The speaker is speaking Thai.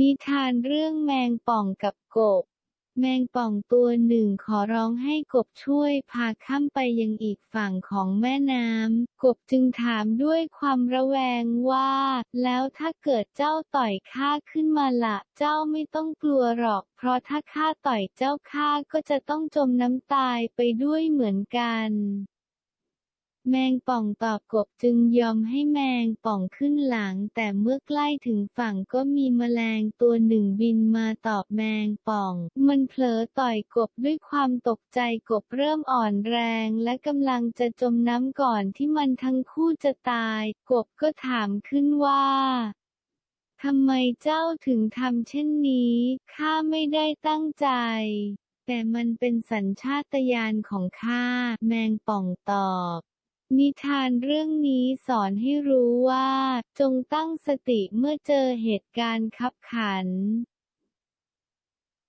นิทานเรื่องแมงป่องกับกบ แมงป่องตัวหนึ่งขอร้องให้กบช่วยพาข้ามไปยังอีกฝั่งของแม่น้ำ กบจึงถามด้วยความระแวงว่า แล้วถ้าเกิดเจ้าต่อยข้าขึ้นมาละเจ้าไม่ต้องกลัวหรอก เพราะถ้าข้าต่อยเจ้าข้าก็จะต้องจมน้ำตายไปด้วยเหมือนกัน แมงป่องตอบกบจึงยอมให้แมงป่องขึ้นหลัง แต่เมื่อใกล้ถึงฝั่งก็มีแมลงตัวหนึ่งบินมาตอบแมงป่อง มันเผลอต่อยกบด้วยความตกใจกบเริ่มอ่อนแรงและกำลังจะจมน้ำก่อนที่มันทั้งคู่จะตาย กบก็ถามขึ้นว่าทำไมเจ้าถึงทำเช่นนี้ ข้าไม่ได้ตั้งใจแต่มันเป็นสัญชาตญาณของข้า แมงป่องตอบ นิทานเรื่องนี้สอนให้รู้ว่า จงตั้งสติเมื่อเจอเหตุการณ์คับขัน